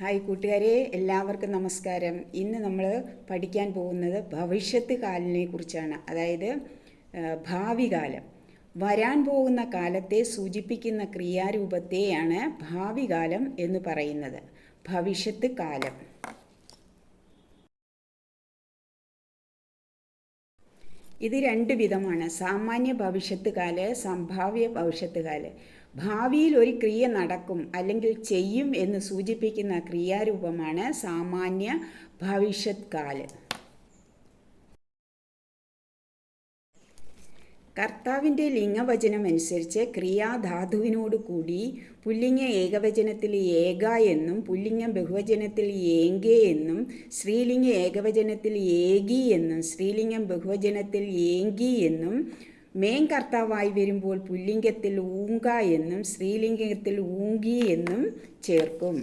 Hi കൂട്ടുകാരെ എല്ലാവർക്കും നമസ്കാരം. ഇന്ന് നമ്മൾ പഠിക്കാൻ പോകുന്നത് ഭവിഷ്യത്ത് കാലിനെ കുറിച്ചാണ്. അതായത് ഭാവി കാലം. വരാൻ പോകുന്ന കാലത്തെ സൂചിപ്പിക്കുന്ന ക്രിയാരൂപത്തെയാണ് ഭാവി കാലം എന്ന് പറയുന്നത്. ഭവിഷ്യത്ത് കാലം. ഇത് രണ്ട് വിധമാണ്. സാമാന്യ ഭവിഷ്യത്ത് കാൽ സംഭാവ്യ ഭവിഷ്യത്ത് കാൽ. ഭാവിയിൽ ഒരു ക്രിയ നടക്കും അല്ലെങ്കിൽ ചെയ്യും എന്ന് സൂചിപ്പിക്കുന്ന ക്രിയാരൂപമാണ് സാമാന്യ ഭവിഷ്യത് കാൽ കർത്താവിന്റെ ലിംഗവചനം അനുസരിച്ച് ക്രിയാധാതുവിനോട് കൂടി പുല്ലിംഗ ഏകവചനത്തിൽ ഏക എന്നും പുല്ലിംഗ ബഹുവചനത്തിൽ ഏങ്കെ എന്നും സ്ത്രീലിംഗ ഏകവചനത്തിൽ ഏകി എന്നും സ്ത്രീലിംഗം ബഹുവചനത്തിൽ ഏങ്കി എന്നും മേൻ കർത്താവായി വരുമ്പോൾ പുല്ലിംഗത്തിൽ ഊങ്ക എന്നും സ്ത്രീലിംഗത്തിൽ ഊങ്കി എന്നും ചേർക്കും.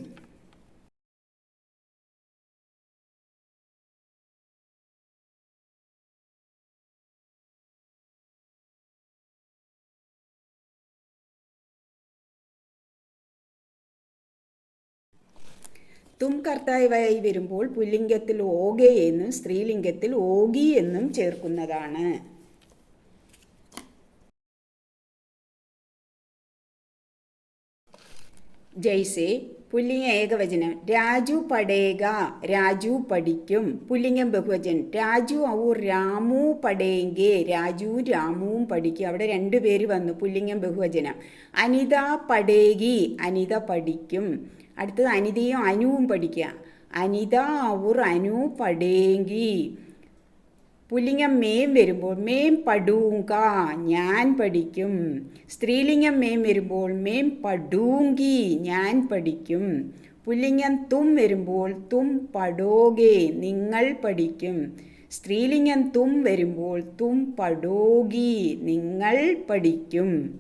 തും കർത്താവായി വരുമ്പോൾ പുല്ലിംഗത്തിൽ ഓകെ എന്നും സ്ത്രീലിംഗത്തിൽ ഓഗി എന്നും ചേർക്കുന്നതാണ്. ജയ്സെ പുല്ലിംഗ ഏകവചനം രാജു പടേക രാജു പഠിക്കും. പുല്ലിംഗം ബഹുവചൻ രാജു ഔ രാമു പടേങ്കെ രാജു രാമുവും പഠിക്കും. അവിടെ രണ്ടു പേര് വന്നു പുല്ലിംഗം ബഹുവചനം. അനിത പടേകി അനിത പഠിക്കും. അടുത്തത് അനിതയും അനുവും പഠിക്കുക. അനിത ഔർ അനു പടേങ്കി. പുല്ലിംഗം മേം വരുമ്പോൾ മേം പടൂങ്ക ഞാൻ പഠിക്കും. സ്ത്രീലിംഗം മേം വരുമ്പോൾ മേം പടൂങ്കി ഞാൻ പഠിക്കും. പുല്ലിംഗം തും വരുമ്പോൾ തും പടോകെ നിങ്ങൾ പഠിക്കും. സ്ത്രീലിംഗം തും വരുമ്പോൾ തും പടോഗി നിങ്ങൾ പഠിക്കും.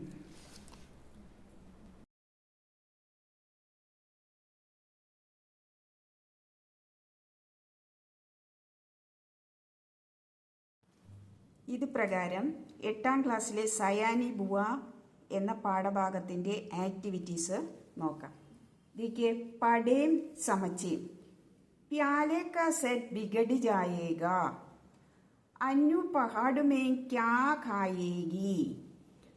ഇത് പ്രകാരം എട്ടാം ക്ലാസ്സിലെ സയാനി ബുവ എന്ന പാഠഭാഗത്തിൻ്റെ ആക്ടിവിറ്റീസ് നോക്കാം देखिए पढ़ेम समझें प्याले का सेट बिगड़ जाएगा अन्नू पहाड़ में क्या खाएगी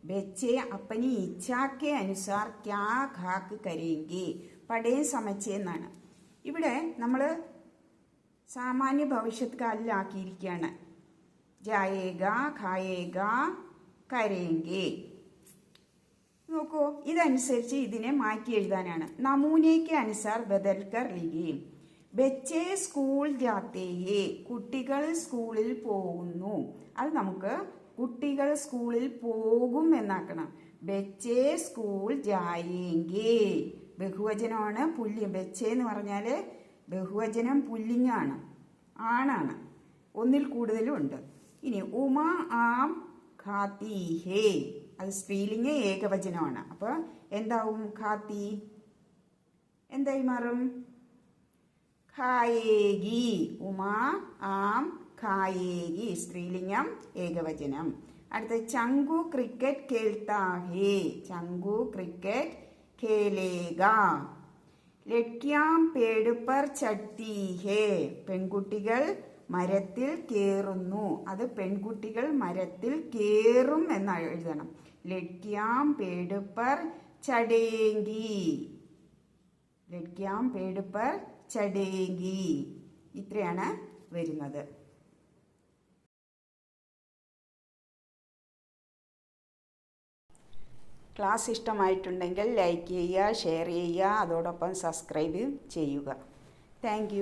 बच्चे अपनी इच्छा के अनुसार क्या खाक करेंगे പടേം സമച്ചേ എന്നാണ് ഇവിടെ നമ്മൾ സാമാന്യ ഭവിഷ്യത്ത് കാലിലാക്കിയിരിക്കുകയാണ് ജായേഗ ഖായേഗ കരേങ്കെ. നോക്കൂ ഇതനുസരിച്ച് ഇതിനെ മാറ്റി എഴുതാനാണ്. നമൂനയ്ക്ക് അനുസാർ ബദൽക്കർ ലിഖിയും ബച്ചേ സ്കൂൾ ജാത്തേയെ കുട്ടികൾ സ്കൂളിൽ പോകുന്നു. അത് നമുക്ക് കുട്ടികൾ സ്കൂളിൽ പോകും എന്നാക്കണം. ബച്ചേ സ്കൂൾ ജായേങ്കേ. ബഹുവചനമാണ് പുല്ലിംഗ് ബച്ചേ എന്ന് പറഞ്ഞാൽ ബഹുവചനം പുല്ലിങ്ങാണ് ആണാണ്. ഒന്നിൽ കൂടുതലും ഉണ്ട്. ഇനി ഉമ ആം ഖാത്തി ഹേ. അത് സ്ത്രീലിംഗ ഏകവചനമാണ്. അപ്പോൾ എന്താവും ഖാത്തി? എന്തായി മാറും? ഖായേഗി. ഉമ ആം ഖായേഗി. സ്ത്രീലിംഗം ഏകവചനം. അടുത്ത ചങ്കു ക്രിക്കറ്റ് കേൾത്താ ഹേ. ചങ്കു ക്രിക്കറ്റ് ഖേലേഗ ലഡ്ക്യാം പേടുപ്പർ പർ ചട്ടി ഹേ. പെൺകുട്ടികൾ മരത്തിൽ കയറുന്നു അത് പെൺകുട്ടികൾ മരത്തിൽ കയറും എന്ന് എഴുതണം. ലഡ്ക്യാം പേടുപ്പർ പർ ചടേങ്കി. ലഡ്ക്യാം പേടുപ്പർ പർ ചടേങ്കി. ഇത്രയാണ് വരുന്നത്. ക്ലാസ് ഇഷ്ടമായിട്ടുണ്ടെങ്കിൽ ലൈക്ക് ചെയ്യുക ഷെയർ ചെയ്യുക അതോടൊപ്പം സബ്സ്ക്രൈബ് ചെയ്യുക. താങ്ക്